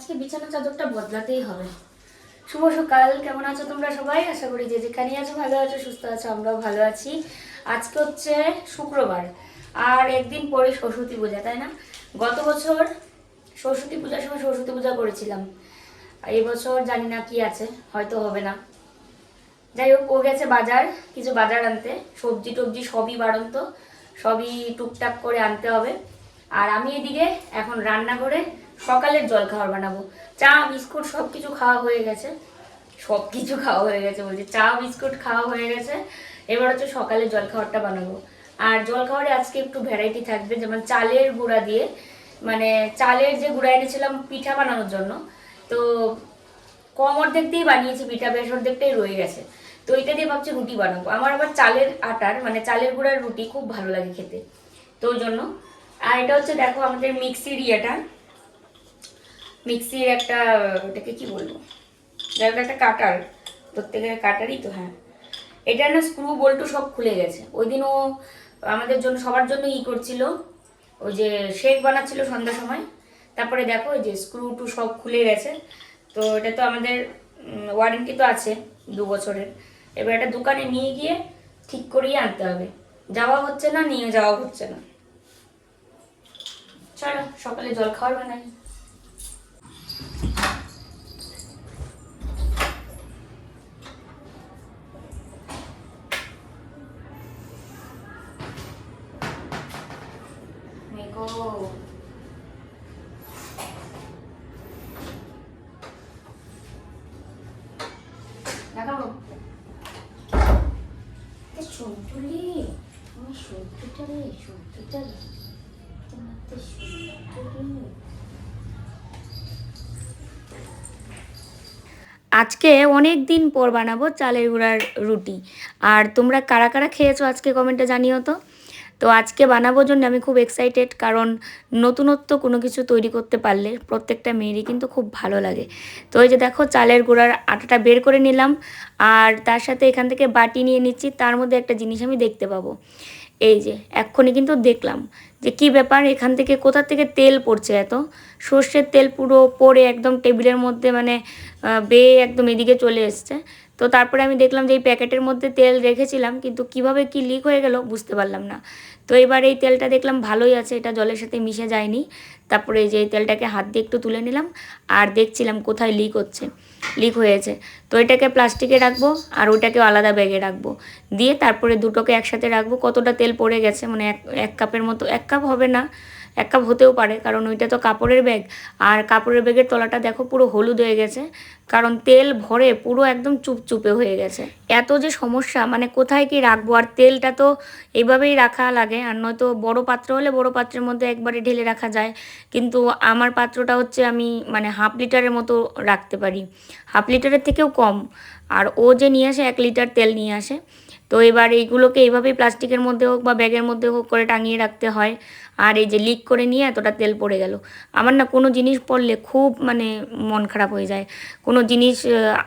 আজকে বিছানা চাদরটা বদলাতেই হবে। শুভ সকাল, কেমন আছো তোমরা সবাই? আশা করি যে যেখানেই আছো ভালো আছো, সুস্থ আছো, আমরাও ভালো আছি। আজকে হচ্ছে শুক্রবার, আর একদিন পরে সরস্বতী পূজা, তাই না? গত বছর সরস্বতী পূজার সময় সরস্বতী পূজা করেছিলাম। আর এই বছর জানি না কি আছে, হয়তো হবে না। যাই হোক, ও গেছে বাজার, কিছু বাজার আনতে। সবজি টবজি সবই বাড়ন্ত, সবই টুকটাক করে আনতে হবে। আর আমি এদিকে এখন রান্না করে সকালের জল খাবার বানাবো। চা, বিস্কুট সব কিছু খাওয়া হয়ে গেছে। সব কিছু খাওয়া হয়ে গেছে বলছি। চা, বিস্কুট খাওয়া হয়ে গেছে। এবার হচ্ছে সকালে জল খাবারটা বানাবো। আর জল খাবারে আজকে একটু ভ্যারাইটি থাকবে, যেমন চালের গুঁড়া দিয়ে। মানে চালের যে গুঁড়া এনেছিলাম পিঠা বানানোর জন্য, তো কম অর্ধেক দিয়েই বানিয়েছি পিঠা, বেশ অর্ধেকটাই রয়ে গেছে। তো এটা দিয়ে ভাবছি রুটি বানাবো। আমার আবার চালের আটার মানে চালের গুঁড়ার রুটি খুব ভালো লাগে খেতে। তো ওই জন্য। আর এটা হচ্ছে দেখো আমাদের মিক্সির ইয়েটা। মিক্সির একটা ওটাকে কি বলব? যাই একটা কাটার, প্রত্যেকের কাটারই তো হ্যাঁ। এটা না স্ক্রু, বল্টু সব খুলে গেছে। ওই দিন ও আমাদের জন্য, সবার জন্য ই করছিল। ওই যে শেক বানাচ্ছিল সন্ধ্যার সময়। তারপরে দেখো, ওই যে স্ক্রু টু সব খুলে গেছে। তো এটা তো আমাদের ওয়ারেন্টি তো আছে দু বছরের। এবার এটা দোকানে নিয়ে গিয়ে ঠিক করিয়ে আনতে হবে। যাওয়া হচ্ছে না, নিয়ে যাওয়া হচ্ছে না। চলো, সকালে জল খাওয়ার বানাই। মেঘো দেখাবো এ সন্তুলি আমার সন্তুটা রে সন্তুটা রে তোমার তো সন্তুলি আজকে অনেক দিন পর বানাবো চালের গুঁড়ার রুটি। আর তোমরা কারা কারা খেয়েছো আজকে কমেন্টে জানিও তো। তো আজকে বানাবোর জন্য আমি খুব এক্সাইটেড কারণ নতুনত্ব কোনো কিছু তৈরি করতে পারলে প্রত্যেকটা মেয়েরই কিন্তু খুব ভালো লাগে। তো এই যে দেখো, চালের গুঁড়ার আটাটা বের করে নিলাম, আর তার সাথে এখান থেকে বাটি নিয়ে নিচ্ছি, তার মধ্যে একটা জিনিস আমি দেখতে পাবো। এই যে, এক্ষুনি কিন্তু দেখলাম যে কি ব্যাপার, এখান থেকে কোথা থেকে তেল পড়ছে এত? সর্ষের তেল পুরো পড়ে একদম টেবিলের মধ্যে মানে বেয়ে একদম এদিকে চলে এসছে। তো তারপরে আমি দেখলাম যে এই প্যাকেটের মধ্যে তেল রেখেছিলাম, কিন্তু কীভাবে কি লিক হয়ে গেল বুঝতে পারলাম না। তো এবার এই তেলটা দেখলাম ভালোই আছে, এটা জলের সাথে মিশে যায়নি। তারপরে যে তেলটাকে হাত দিয়ে একটু তুলে নিলাম আর দেখছিলাম কোথায় লিক হচ্ছে লিক হয়েছে। তো এটাকে প্লাস্টিকে রাখব আর ওইটাকে আলাদা ব্যাগে রাখব। দিয়ে তারপরে দুটোকে একসাথে রাখব, কতটা তেল পড়ে গেছে মানে এক এক কাপের মতো, এক কাপ হবে না। এক কাপ হতেও পারে, কারণ ওইটা তো কাপড়ের ব্যাগ। আর কাপড়ের ব্যাগের তলাটা দেখো পুরো হলুদ হয়ে গেছে, কারণ তেল ভরে পুরো একদম চুপচুপে হয়ে গেছে। এত যে সমস্যা মানে কোথায় কি রাখব? আর তেলটা তো এইভাবেই রাখা লাগে, আর নয়তো বড় পাত্র হলে বড় পাত্রের মধ্যে একবারে ঢেলে রাখা যায়। কিন্তু আমার পাত্রটা হচ্ছে আমি মানে হাফ লিটারের মতো রাখতে পারি। হাফ লিটারের থেকেও কম। আর ও যে নিয়ে আসে, এক লিটার তেল নিয়ে আসে। তো এবার এইগুলোকে এইভাবেই প্লাস্টিকের মধ্যে হোক বা ব্যাগের মধ্যে হোক করে টাঙিয়ে রাখতে হয়। আর এই যে লিক করে নিয়ে এতটা তেল পড়ে গেল। আমার না কোনো জিনিস পড়লে খুব মানে মন খারাপ হয়ে যায়। কোনো জিনিস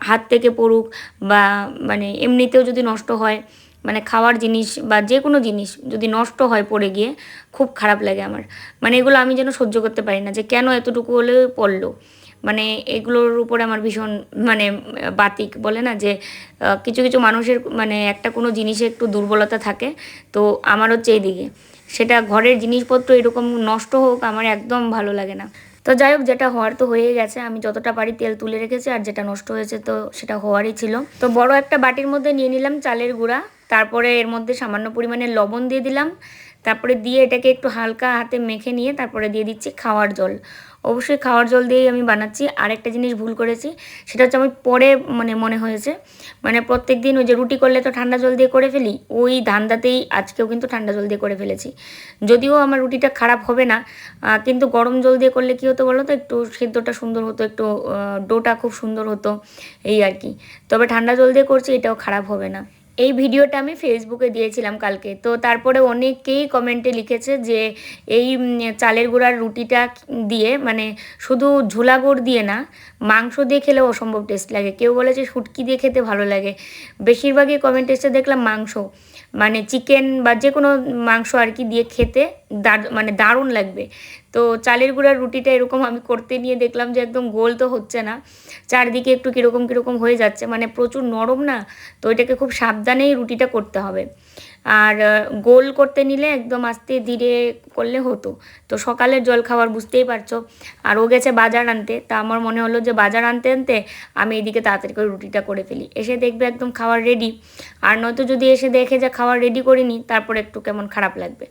হাত থেকে পড়ুক বা মানে এমনিতেও যদি নষ্ট হয় মানে খাওয়ার জিনিস বা যে কোনো জিনিস যদি নষ্ট হয় পড়ে গিয়ে, খুব খারাপ লাগে আমার। মানে এগুলো আমি যেন সহ্য করতে পারি না যে কেন এতটুকু হলে পড়ল। মানে এগুলোর উপরে আমার ভীষণ মানে বাতিক বলে না যে কিছু কিছু মানুষের মানে একটা কোনো জিনিসে একটু দুর্বলতা থাকে। তো আমার হচ্ছে এইদিকে। সেটা ঘরের জিনিসপত্র এরকম নষ্ট হোক আমার একদম ভালো লাগে না। তো যাই হোক, যেটা হওয়ার তো হয়ে গেছে। আমি যতটা পারি তেল তুলে রেখেছি আর যেটা নষ্ট হয়েছে তো সেটা হওয়ারই ছিল। তো বড় একটা বাটির মধ্যে নিয়ে নিলাম চালের গুঁড়া। তারপরে এর মধ্যে সামান্য পরিমাণে লবণ দিয়ে দিলাম। তারপরে দিয়ে এটাকে একটু হালকা হাতে মেখে নিয়ে তারপরে দিয়ে দিচ্ছি খাওয়ার জল। অবশ্যই খাওয়ার জল দিয়েই আমি বানাচ্ছি। আর একটা জিনিস ভুল করেছি, সেটা হচ্ছে আমি পরে মানে মনে হয়েছে। মানে প্রত্যেক দিন ওই যে রুটি করলে তো ঠান্ডা জল দিয়ে করে ফেলি, ওই ধান্দাতেই আজকেও কিন্তু ঠান্ডা জল দিয়ে করে ফেলেছি। যদিও আমার রুটিটা খারাপ হবে না কিন্তু গরম জল দিয়ে করলে কী হতো বলো তো, একটু সেদ্ধটা সুন্দর হতো, একটু ডোটা খুব সুন্দর হতো, এই আর কি। তবে ঠান্ডা জল দিয়ে করছি, এটাও খারাপ হবে না। এই ভিডিওটা আমি ফেসবুকে দিয়েছিলাম কালকে। তো তারপরে অনেকেই কমেন্টে লিখেছে যে, এই চালের গুঁড়ার রুটিটা দিয়ে মানে শুধু ঝোলা গুড় দিয়ে না, মাংস দিয়ে খেলেও অসম্ভব টেস্ট লাগে। কেউ বলেছে শুটকি দিয়ে খেতে ভালো লাগে। বেশিরভাগই কমেন্ট এসে দেখলাম মাংস। মানে চিকেন বা যে কোনো মাংস আর কি দিয়ে খেতে মানে দারুণ লাগবে। তো চালের গুঁড়ার রুটিটা এরকম আমি করতে নিয়ে দেখলাম যে একদম গোল তো হচ্ছে না। চারদিকে একটু কীরকম কীরকম হয়ে যাচ্ছে। মানে প্রচুর নরম না? তো এটাকে খুব সাবধানেই রুটিটা করতে হবে। আর গোল করতে নিলে একদম আস্তে ধীরে করলে হতো। তো সকালের জল খাবার বুঝতেই পারছ। আর ও গেছে বাজার আনতে, তা আমার মনে হলো যে বাজার আনতে আনতে আমি এদিকে তাড়াতাড়ি করে রুটিটা করে ফেলি। এসে দেখবে একদম খাবার রেডি আর নয়তো যদি এসে দেখে যে খাবার রেডি করিনি, তারপরে একটু কেমন খারাপ লাগবে।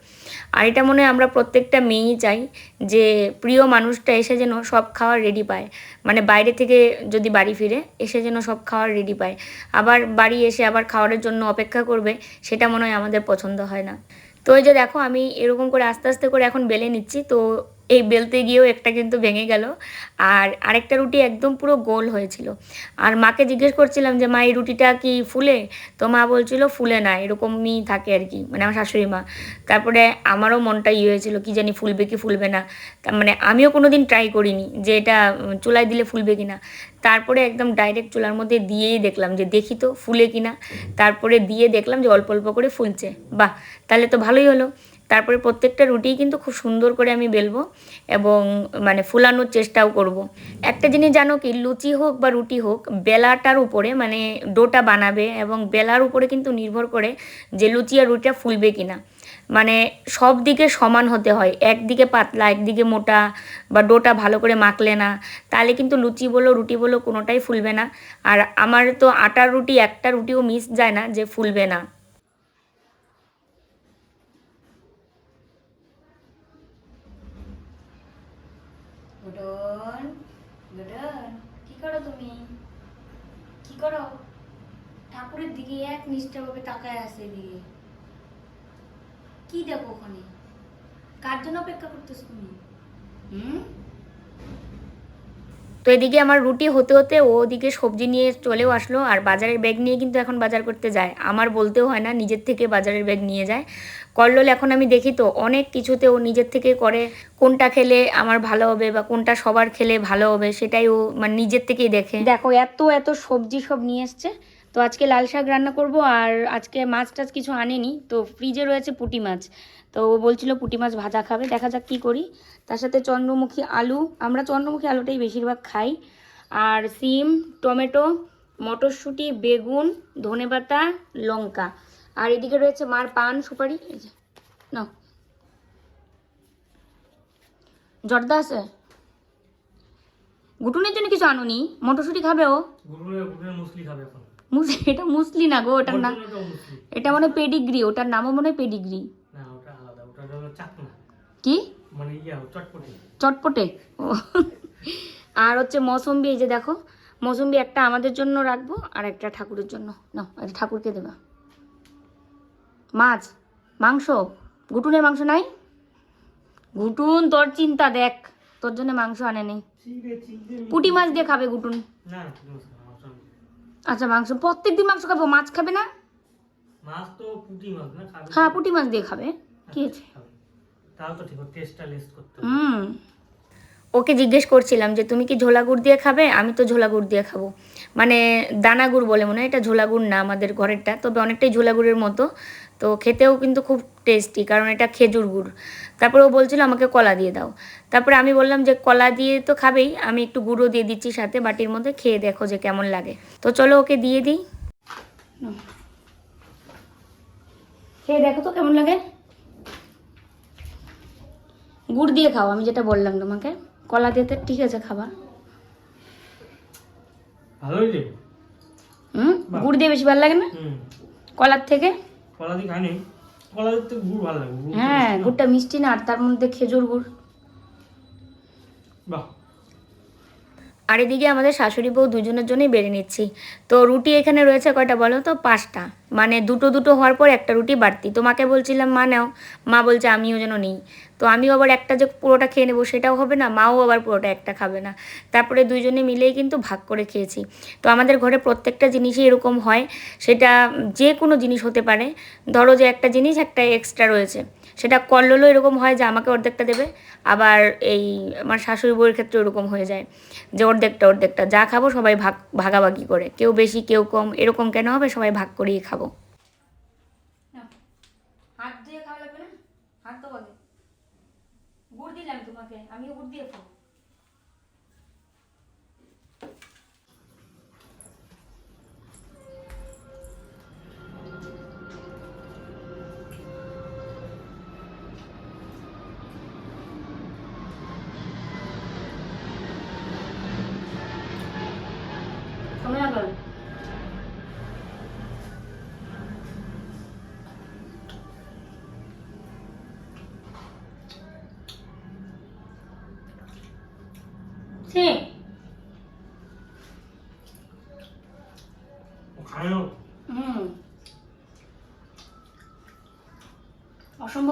আর এটা মনে হয় আমরা প্রত্যেকটা মেয়েই চাই যে, প্রিয় মানুষটা এসে যেন সব খাবার রেডি পায়। মানে বাইরে থেকে যদি বাড়ি ফিরে, এসে যেন সব খাওয়ার রেডি পায়। আবার বাড়ি এসে আবার খাওয়ারের জন্য অপেক্ষা করবে, সেটা মনে হয় আমাদের পছন্দ হয় না। তো এই যে দেখো, আমি এরকম করে আস্তে আস্তে করে এখন বেলে নিচ্ছি। তো এই বেলতে গিয়েও একটা কিন্তু ভেঙে গেল। আর আরেকটা রুটি একদম পুরো গোল হয়েছিল। আর মাকে জিজ্ঞেস করছিলাম যে, মা, এই রুটিটা কি ফুলে? তো মা বলছিল, ফুলে না, এরকমই থাকে আর কি। মানে আমার শাশুড়ি মা। তারপরে আমারও মনটা ইয়ে হয়েছিল, কি জানি ফুলবে কি ফুলবে না? তার মানে আমিও কোনো দিন ট্রাই করিনি যে এটা চুলায় দিলে ফুলবে কি না তারপরে একদম ডাইরেক্ট চুলার মধ্যে দিয়েই দেখলাম যে, দেখি তো, ফুলে কি না তারপরে দিয়ে দেখলাম যে, অল্প অল্প করে ফুলছে। বাহ! তাহলে তো ভালোই হলো। তারপরে প্রত্যেকটা রুটিই কিন্তু খুব সুন্দর করে আমি বেলবো এবং মানে ফুলানোর চেষ্টাও করব। একটা জিনিস জানো কি, লুচি হোক বা রুটি হোক, বেলাটার উপরে মানে ডোটা বানাবে এবং বেলার উপরে কিন্তু নির্ভর করে যে লুচি আর রুটিটা ফুলবে কিনা। মানে সব দিকে সমান হতে হয়, একদিকে পাতলা, একদিকে মোটা বা ডোটা ভালো করে মাখলে না, তাহলে কিন্তু লুচি বলো, রুটি বলো কোনোটাই ফুলবে না। আর আমার তো আটার রুটি, একটা রুটিও মিস যায় না যে ফুলবে না গুডন গুডন কি করো তুমি কি করো ঠাকুরের দিকে এক নিষ্ঠাভাবে তাকায় আছে কি দেখো ওখানে? কার জন্য অপেক্ষা করতেছো তুমি? হুম? তো এদিকে আমার রুটি হতে হতে ও ওদিকে সবজি নিয়ে চলেও আসলো আর বাজারের ব্যাগ নিয়ে কিন্তু এখন বাজার করতে যায়। আমার বলতেও হয় না নিজের থেকে বাজারের ব্যাগ নিয়ে যায়। কল্লোল এখন আমি দেখি তো অনেক কিছুতে ও নিজের থেকে করে কোনটা খেলে আমার ভালো হবে বা কোনটা সবার খেলে ভালো হবে সেটাই ও মানে নিজের থেকেই দেখে। দেখো এত এত সবজি সব নিয়ে এসছে। তো আজকে লাল শাক রান্না করব আর আজকে মাছ টাছ কিছু আনেনি। তো ফ্রিজে রয়েছে পুঁটি মাছ। তো ও বলছিল পুঁটি মাছ ভাজা খাবে, দেখা যাক কী করি। তার সাথে চন্দ্রমুখী আলু, আমরা চন্দ্রমুখী আলুটাই বেশিরভাগ খাই। আর সিম, টমেটো, মটরশুঁটি, বেগুন, ধনে ধনেপাতা লঙ্কা। আর এদিকে রয়েছে মার পান, সুপারি নাও। জর্দা আছে? গুটুনের জন্য কিছু আনুনি? মটরশুঁটি খাবে ও? গুরুরে মুসলি খাবে এখন। এটা মুসলি না গো ওটার নাম এটা মনে পেডিগ্রি ওটার নামও মনে হয় পেডিগ্রি কি? মানে চটপটি। আর হচ্ছে মৌসম্বি এই যে দেখো মৌসম্বি একটা আমাদের জন্য রাখব আর একটা ঠাকুরের জন্য। না এটা ঠাকুরকে দেবা। মাছ মাংস গুটুনের মাংস নাই? গুটুন তোর চিন্তা দেখ তোর জন্য মাংস আনে নেই। পুটি মাছ দিয়ে খাবে গুটুন না না পুঁটি মাছ খাবে, মাছ আমি- আচ্ছা মাংস প্রত্যেক দিন মাংস খাব মাছ খাবে না? মাছ তো পুঁটি মাছ না খাবে হ্যাঁ পুটি মাছ দিয়ে খাবে। কি আছে তাও তো ঠিক টেস্টটা লিস্ট করতে হুম। ওকে জিজ্ঞেস করছিলাম যে তুমি কি ঝোলা গুড় দিয়ে খাবে? আমি তো ঝোলা গুড় দিয়ে খাব। মানে দানা গুড় বলে মনে হয়, এটা ঝোলা গুড় না আমাদের ঘরেরটা, তবে অনেকটাই ঝোলা গুড়ের মতো। তো খেতেও কিন্তু খুব টেস্টি কারণ এটা খেজুর গুড়। তারপরে ও বলছিল আমাকে কলা দিয়ে দাও। তারপরে আমি বললাম যে কলা দিয়ে তো খাবেই, আমি একটু গুঁড়ো দিয়ে দিচ্ছি সাথে বাটির মধ্যে, খেয়ে দেখো যে কেমন লাগে। তো চলো ওকে দিয়ে দিই। খেয়ে দেখো তো কেমন লাগে। গুড় দিয়ে খাও, আমি যেটা বললাম তোমাকে। কলা দিয়ে ঠিক আছে খাবার। ভালোই হুম? গুড় দিয়ে বেশি ভালো লাগে না? কলার থেকে? কলা দিয়ে খাইনি। কলা দিয়ে গুড় ভালো লাগে হ্যাঁ গুড়টা মিষ্টি না আর তার মধ্যে খেজুর গুড়। বাহ। আর এদিকে আমাদের শাশুড়ি বউ দুজনের জন্যই বেড়ে নিচ্ছি। তো রুটি এখানে রয়েছে কয়টা বলো তো? পাঁচটা। মানে দুটো দুটো হওয়ার পর একটা রুটি বাড়তি। তো মাকে বলছিলাম, মা নাও। মা বলছে, আমিও যেন নিই। তো আমিও আবার একটা যে পুরোটা খেয়ে নেব সেটাও হবে না, মাও আবার পুরোটা একটা খাবে না। তারপরে দুইজনে মিলেই কিন্তু ভাগ করে খেয়েছি। তো আমাদের ঘরে প্রত্যেকটা জিনিসই এরকম হয়। সেটা যে কোনো জিনিস হতে পারে। ধরো যে একটা জিনিস, একটা এক্সট্রা রয়েছে। সেটা কল্লোলও এরকম হয় যে আমাকে অর্ধেকটা দেবে, আবার এই আমার শাশুড়ি বউয়ের ক্ষেত্রে ওরকম হয়ে যায় যে অর্ধেকটা অর্ধেকটা। যা খাব সবাই ভাগ, ভাগাভাগি করে। কেউ বেশি, কেউ কম, এরকম কেন হবে? সবাই ভাগ করেই খাব।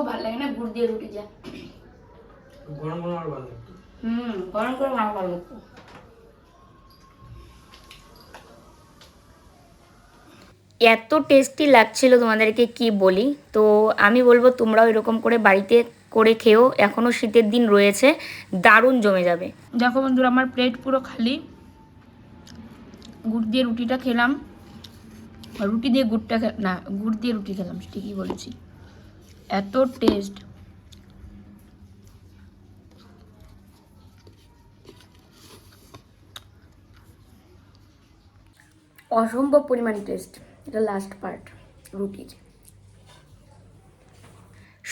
ভালো লাগে না? গুড় দিয়ে রুটি যা গরম গরম আর ভালো লাগতো হুম গরম করে ভালো ভালো লাগতো এত টেস্টি লাগছিল তোমাদেরকে কি বলি? তো আমি বলব তোমরাও এরকম করে বাড়িতে করে খেও এখনও শীতের দিন রয়েছে দারুণ জমে যাবে। দেখো বন্ধুরা আমার প্লেট পুরো খালি। গুড় দিয়ে রুটিটা খেলাম। রুটি দিয়ে গুড়টা না গুড় দিয়ে রুটি খেলাম ঠিকই বলেছি। এত টেস্ট অসম্ভব পরিমাণ টেস্ট এটা লাস্ট পার্ট রুটির।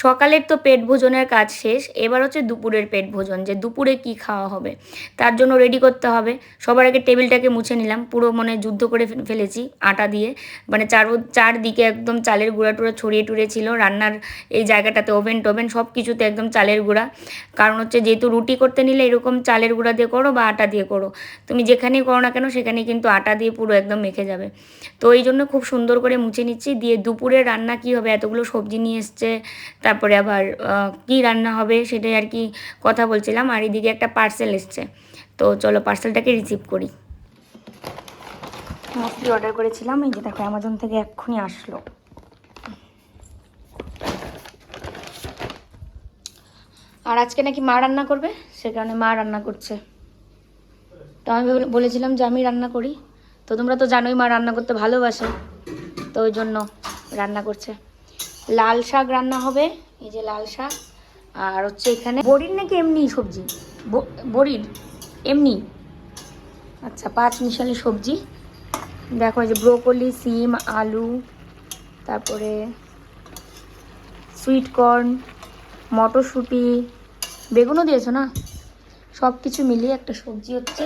সকালের তো পেট ভোজনের কাজ শেষ, এবার হচ্ছে দুপুরের পেট ভোজন, যে দুপুরে কি খাওয়া হবে, তার জন্য রেডি করতে হবে। সবার আগে টেবিলটাকে মুছে নিলাম, পুরো মানে যুদ্ধ করে ফেলেছি আটা দিয়ে। মানে চার, চারদিকে একদম চালের গুঁড়া টুড়া ছড়িয়ে টুড়ে ছিল, রান্নার এই জায়গাটাতে ওভেন টোভেন সব কিছুতে একদম চালের গুঁড়া। কারণ হচ্ছে যেহেতু রুটি করতে নিলে এরকম চালের গুঁড়া দিয়ে করো বা আটা দিয়ে করো, তুমি যেখানেই করো না কেন সেখানে কিন্তু আটা দিয়ে পুরো একদম মেখে যাবে। তো এই জন্য খুব সুন্দর করে মুছে নিচ্ছি, দিয়ে দুপুরে রান্না কি হবে, এতগুলো সবজি নিয়ে এসছে তারপরে আবার কি রান্না হবে সেটাই আর কি কথা বলছিলাম। আর এদিকে একটা পার্সেল এসছে। তো চলো পার্সেলটাকে রিসিভ করি। মশলি অর্ডার করেছিলাম। এই যে দেখো অ্যামাজন থেকে এক্ষুনি আসলো। আর আজকে নাকি মা রান্না করবে? সে কারণে মা রান্না করছে। তো আমি বলেছিলাম যে আমি রান্না করি। তো তোমরা তো জানোই মা রান্না করতে ভালোবাসে। তো ওই জন্য রান্না করছে। লাল শাক রান্না হবে, এই যে লাল শাক। আর হচ্ছে এখানে বড়ির নাকি এমনি সবজি? বড়ির? এমনি? আচ্ছা পাঁচ মিশালি সবজি। দেখো যে ব্রোকলি, সিম, আলু, তারপরে সুইট কর্ন, মটরশুঁটি, বেগুনও দিয়েছ না? সব কিছু মিলিয়ে একটা সবজি হচ্ছে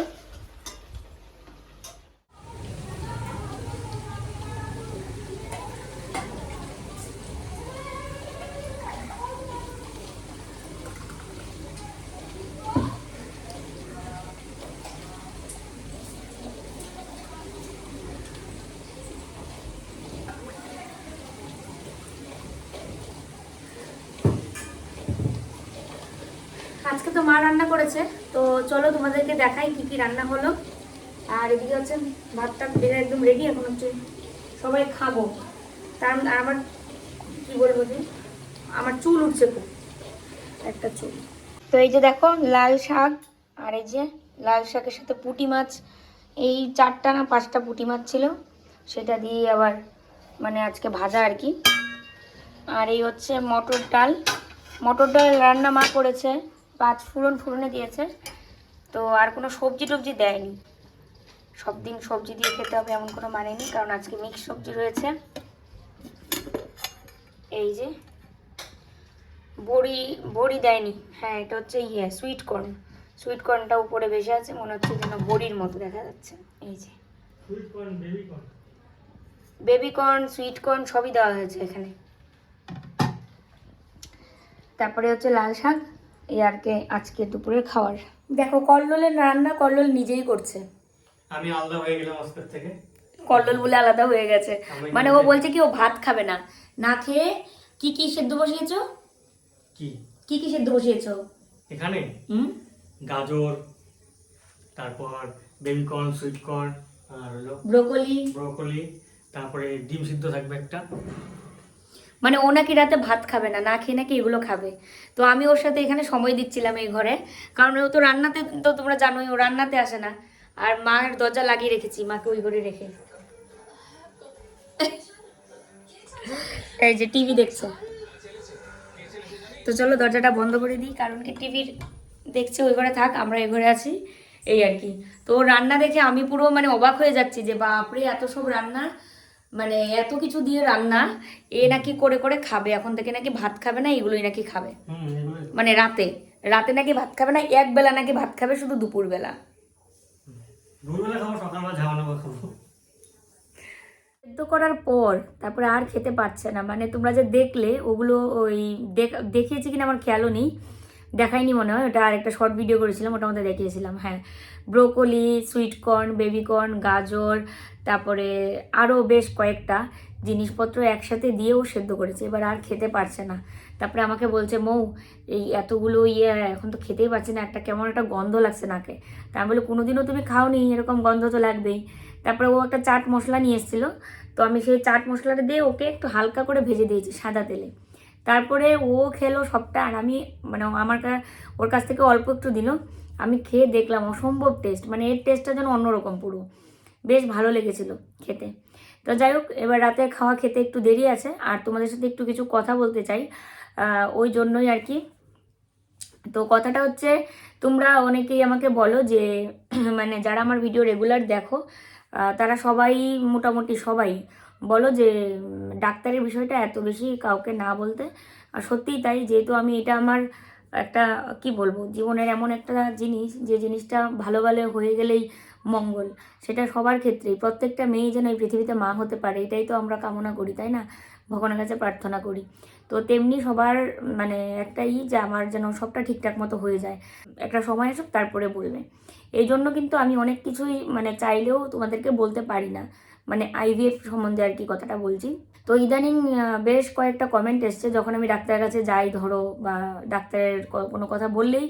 আজকে তো মা রান্না করেছে তো চলো তোমাদেরকে দেখাই কি কি রান্না হলো। আর এদিকে হচ্ছে ভাতটা বেড়ে একদম রেডি এখন হচ্ছে সবাই খাব। তার আমার, কি বলব যে, আমার চুল উঠছে খুব। একটা চুল। তো এই যে দেখো, লাল শাক, আর এই যে লাল শাকের সাথে পুঁটি মাছ। এই চারটা না পাঁচটা পুঁটি মাছ ছিল, সেটা দিয়ে আবার মানে আজকে ভাজা আর কি। আর এই হচ্ছে মটর ডাল। মটর ডাল রান্না মা করেছে পাঁচ ফুরন ফুরনে দিয়েছে। তো আর কোনো সবজি টবজি দেয়নি। সব দিন সবজি দিয়ে খেতে হবে এমন কোনো মানে নেই কারণ আজকে মিক্স সবজি রয়েছে। এই যে বড়ি বড়ি দেয়নি। হ্যাঁ এটা হচ্ছে ইয়ে সুইট কর্ন সুইট কর্নটা উপরে বেশি আছে মনে হচ্ছে যেন বড়ির মতো দেখা যাচ্ছে। এই যে বেবি কর্ন সুইট কর্ন সবই দেওয়া হয়েছে এখানে। তারপরে হচ্ছে লাল শাক এই আর কি আজকে দুপুরের খাবার। দেখো কল্লোলের রান্না কল্লোল নিজেই করছে। আমি আলাদা হয়ে গেলাম আজকের থেকে। কল্লোল বলে আলাদা হয়ে গেছে। মানে ও বলছে কি ও ভাত খাবে না। না খেয়ে কি কি সেদ্ধ বসিয়েছো? কি? কি কি সেদ্ধ বসিয়েছো? এখানে? হুম? গাজর তারপর বেবি কর্ন সুইট কর্ন আর হলো ব্রোকলি। ব্রোকলি তারপরে ডিম সিদ্ধ থাকবে একটা। মানে ও নাকি রাতে ভাত খাবে না না খেয়ে নাকি এগুলো খাবে। তো আমি ওর সাথে এখানে সময় দিচ্ছিলাম এই ঘরে। কারণ ও তো রান্নাতে, তো তোমরা জানোই, ও রান্নাতে আসে না। আর মায়ের দরজা লাগিয়ে রেখেছি, মাকে ওই ঘরে রেখে। এই যে টিভি দেখছে। তো চলো দরজাটা বন্ধ করে দিই, কারণ কি টিভির দেখছে, ওই ঘরে থাক, আমরা এই ঘরে আছি। এই আর কি। তো রান্না দেখে আমি পুরো মানে অবাক হয়ে যাচ্ছি যে, বাপরে, এত সব রান্না। মানে এত কিছু দিয়ে রান্না এ নাকি করে করে খাবে এখন থেকে নাকি ভাত খাবে না এগুলোই নাকি খাবে। মানে রাতে রাতে নাকি ভাত খাবে না এক বেলা নাকি ভাত খাবে শুধু দুপুর বেলা সেদ্ধ করার পর তারপরে আর খেতে পারছে না মানে তোমরা যে দেখলে ওগুলো ওই দেখ- দেখিয়েছি কিনা আমার খেয়ালও নেই। দেখাইনি মনে হয়, ওটা আর একটা শর্ট ভিডিও করেছিলাম, ওটা মধ্যে দেখিয়েছিলাম হ্যাঁ। Broccoli sweet corn baby corn গাজর, তারপরে আরও বেশ কয়েকটা জিনিসপত্র একসাথে দিয়েও সেদ্ধ করেছে, এবার আর খেতে পারছে না। তারপরে আমাকে বলছে, মৌ, এই এতগুলো ইয়ে এখন তো খেতেই পারছি না, একটা কেমন একটা গন্ধ লাগছে নাকে। তা আমি বলি, কোনোদিনও তুমি খাওনি, এরকম গন্ধ তো লাগবেই। তারপরে ও একটা চাট মশলা নিয়ে এসেছিল, তো আমি সেই চাট মশলাটা দিয়ে ওকে একটু হালকা করে ভেজে দিয়েছি, সাদা তেলে। তারপরে ও খেলো সবটা আর আমি মানে আমার ওর কাছ থেকে অল্প একটু দিল। আমি খেয়ে দেখলাম অসম্ভব টেস্ট মানে এর টেস্টটা যেন অন্যরকম পুরো। বেশ ভালো লেগেছিল খেতে। তো যাই হোক, এবার রাতে খাওয়া খেতে একটু দেরি আছে, আর তোমাদের সাথে একটু কিছু কথা বলতে চাই। ওই জন্যই আর কি। তো কথাটা হচ্ছে, তোমরা অনেকেই আমাকে বলো যে মানে যারা আমার ভিডিও রেগুলার দেখো তারা সবাই, মোটামুটি সবাই বলো যে, ডাক্তারের বিষয়টা এত বেশি কাউকে না বলতে। আর সত্যিই তাই, যেহেতু আমি এটা আমার একটা, কি বলব, জীবনের এমন একটা জিনিস, যে জিনিসটা ভালো ভালো হয়ে গেলেই মঙ্গল। সেটা সবার ক্ষেত্রেই, প্রত্যেকটা মেয়ে যেন এই পৃথিবীতে মা হতে পারে, এটাই তো আমরা কামনা করি, তাই না? ভগবানের কাছে প্রার্থনা করি। তো তেমনি সবার মানে একটাই, যে আমার যেন সবটা ঠিকঠাক মতো হয়ে যায়। একটা সময় আসুক, তারপরে বলবে। এই জন্য কিন্তু আমি অনেক কিছুই মানে চাইলেও তোমাদেরকে বলতে পারি না। মানে আইভিএফ সম্বন্ধে আর কি কথাটা বলছি। তো ইদানিং বেশ কয়েকটা কমেন্ট এসছে। যখন আমি ডাক্তারের কাছে যাই, ধরো, বা ডাক্তারের কোনো কথা বললেই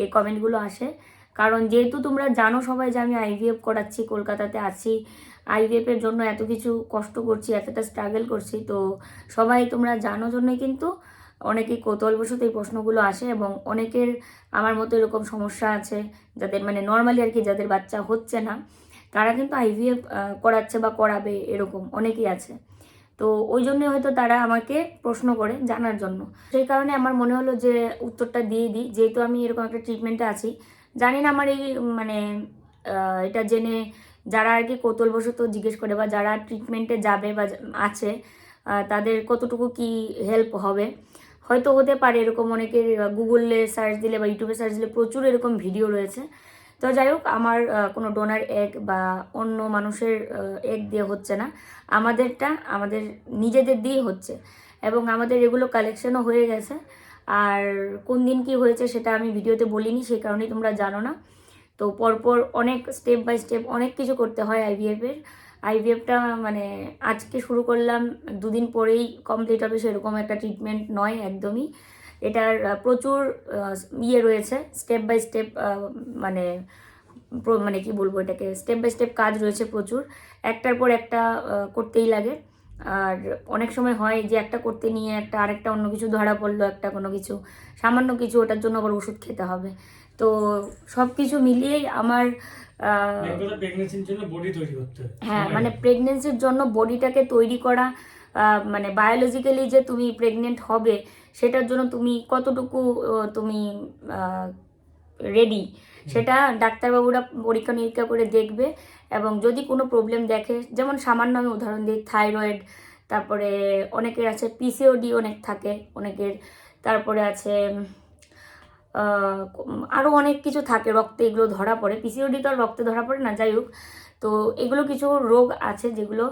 এই কমেন্টগুলো আসে। কারণ যেহেতু তোমরা জানো সবাই যে আমি আইভিএফ করাচ্ছি, কলকাতাতে আছি আইভিএফ এর জন্য এত কিছু কষ্ট করছি, এতটা স্ট্রাগল করছি, তো সবাই তোমরা জানো জন্যই কিন্তু অনেকেই কৌতূহলবশত এই প্রশ্নগুলো আসে এবং অনেকের আমার মতো এরকম সমস্যা আছে, যাদের মানে নর্মালি আর কি যাদের বাচ্চা হচ্ছে না। তারা কিন্তু আইভিএফ করাচ্ছে বা করাবে এরকম অনেকেই আছে। তো ওই জন্য হয়তো তারা আমাকে প্রশ্ন করে জানার জন্য। সেই কারণে আমার মনে হলো যে উত্তরটা দিয়ে দিই। যেহেতু আমি এরকম একটা ট্রিটমেন্টে আছি, জানি না আমার এই মানে এটা জেনে যারা আর কি কৌতূহলবশত জিজ্ঞেস করে বা যারা ট্রিটমেন্টে যাবে বা আছে তাদের কতটুকু কি হেল্প হবে। হয়তো হতে পারে এরকম অনেকের গুগলে সার্চ দিলে বা ইউটিউবে সার্চ দিলে প্রচুর এরকম ভিডিও রয়েছে। তো যাই হোক, আমার কোনো ডোনার এগ বা অন্য মানুষের এগ দিয়ে হচ্ছে না। আমাদেরটা, আমাদের নিজেদের দিয়েই হচ্ছে। এবং আমাদের এগুলো কালেকশনও হয়ে গেছে। আর কোন দিন কি হয়েছে সেটা আমি ভিডিওতে বলিনি, সেই কারণেই তোমরা জানো না। তো পরপর অনেক স্টেপ বাই স্টেপ অনেক কিছু করতে হয় আইভিএফের আইভিএফটা মানে আজকে শুরু করলাম, দুদিন পরেই কমপ্লিট হবে, সেরকম একটা ট্রিটমেন্ট নয় একদমই। এটার প্রচুর ইয়ে রয়েছে স্টেপ বাই স্টেপ মানে মানে কি বলব এটাকে স্টেপ বাই স্টেপ কাজ রয়েছে প্রচুর। একটার পর একটা করতেই লাগে। আর অনেক সময় হয় যে একটা করতে নিয়ে একটা আরেকটা অন্য কিছু ধরা পড়ল একটা কোনো কিছু সামান্য কিছু ওটার জন্য আবার ওষুধ খেতে হবে। তো সব কিছু মিলিয়েই আমার হয়। মানে প্রেগনেন্সির জন্য বডিটাকে তৈরি করা মানে বায়োলজিক্যালি যে তুমি প্রেগনেন্ট হবে সেটার জন্য তুমি কতটুকু তুমি রেডি সেটা ডাক্তারবাবুরা পরীক্ষা নিরীক্ষা করে দেখবে এবং যদি কোনো প্রবলেম দেখে যেমন সামান্য আমি উদাহরণ দিই থাইরয়েড তারপরে অনেকের আছে পিসিওডি অনেক থাকে অনেকের তারপরে আছে আরও অনেক কিছু থাকে রক্তে এগুলো ধরা পড়ে। পিসিওডি তো আর রক্তে ধরা পড়ে না যাই হোক। তো এগুলো কিছু রোগ আছে যেগুলো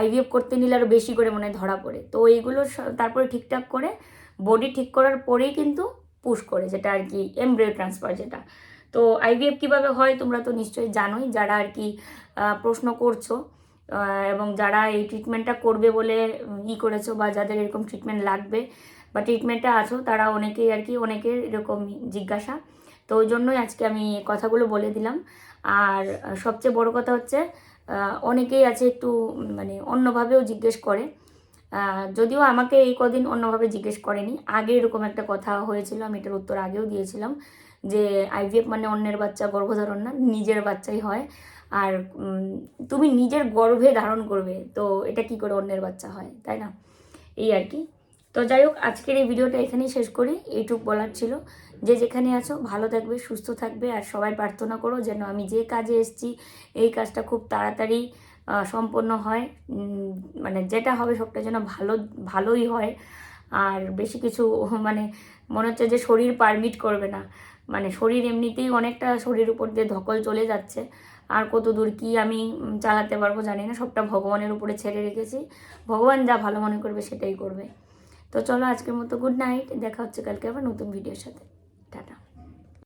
আইভিএফ করতে নিলে আরও বেশি করে মনে ধরা পড়ে। তো এইগুলো তারপরে ঠিকঠাক করে বডি ঠিক করার পরেই কিন্তু পুশ করে, যেটা আর কি এমব্রিও ট্রান্সফার যেটা। তো আইভিএফ কীভাবে হয় তোমরা তো নিশ্চয়ই জানোই, যারা আর কি প্রশ্ন করছ এবং যারা এই ট্রিটমেন্টটা করবে বলে ই করেছ বা যাদের এরকম ট্রিটমেন্ট লাগবে বা ট্রিটমেন্টে আছো, তারা অনেকেই আর কি, অনেকের এরকম জিজ্ঞাসা। তো ওই জন্যই আজকে আমি কথাগুলো বলে দিলাম। আর সবচেয়ে বড় কথা হচ্ছে অনেকেই আছে একটু মানে অন্যভাবেও জিজ্ঞেস করে। যদিও আমাকে এই কদিন অন্যভাবে জিজ্ঞেস করেনি। আগে এরকম একটা কথা হয়েছিল, আমি এটার উত্তর আগেও দিয়েছিলাম, যে আইভিএফ মানে অন্যের বাচ্চা গর্ভধারণ না, নিজের বাচ্চাই হয়। আর তুমি নিজের গর্ভে ধারণ করবে, তো এটা কি করে অন্যের বাচ্চা হয়, তাই না? এই আর কি। তো যাই হোক আজকের এই ভিডিওটা এখানেই শেষ করি। এইটুক বলার ছিল। যে যেখানে আছো, ভালো থাকবে, সুস্থ থাকবে, আর সবাই প্রার্থনা করো যেন আমি যে কাজে এসেছি, এই কাজটা খুব তাড়াতাড়ি সম্পন্ন হয়। মানে যেটা হবে সবটা যেন ভালো, ভালোই হয়। আর বেশি কিছু মানে মনে হচ্ছে যে শরীর পারমিট করবে না। মানে শরীর এমনিতেই অনেকটা শরীর উপর দিয়ে ধকল চলে যাচ্ছে। আর কত দূর কি আমি চালাতে পারব জানি না। সবটা ভগবানের উপরে ছেড়ে রেখেছি। ভগবান যা ভালো মনে করবে সেটাই করবে। তো চলো আজকের মতো গুড নাইট দেখা হচ্ছে কালকে আবার নতুন ভিডিওর সাথে।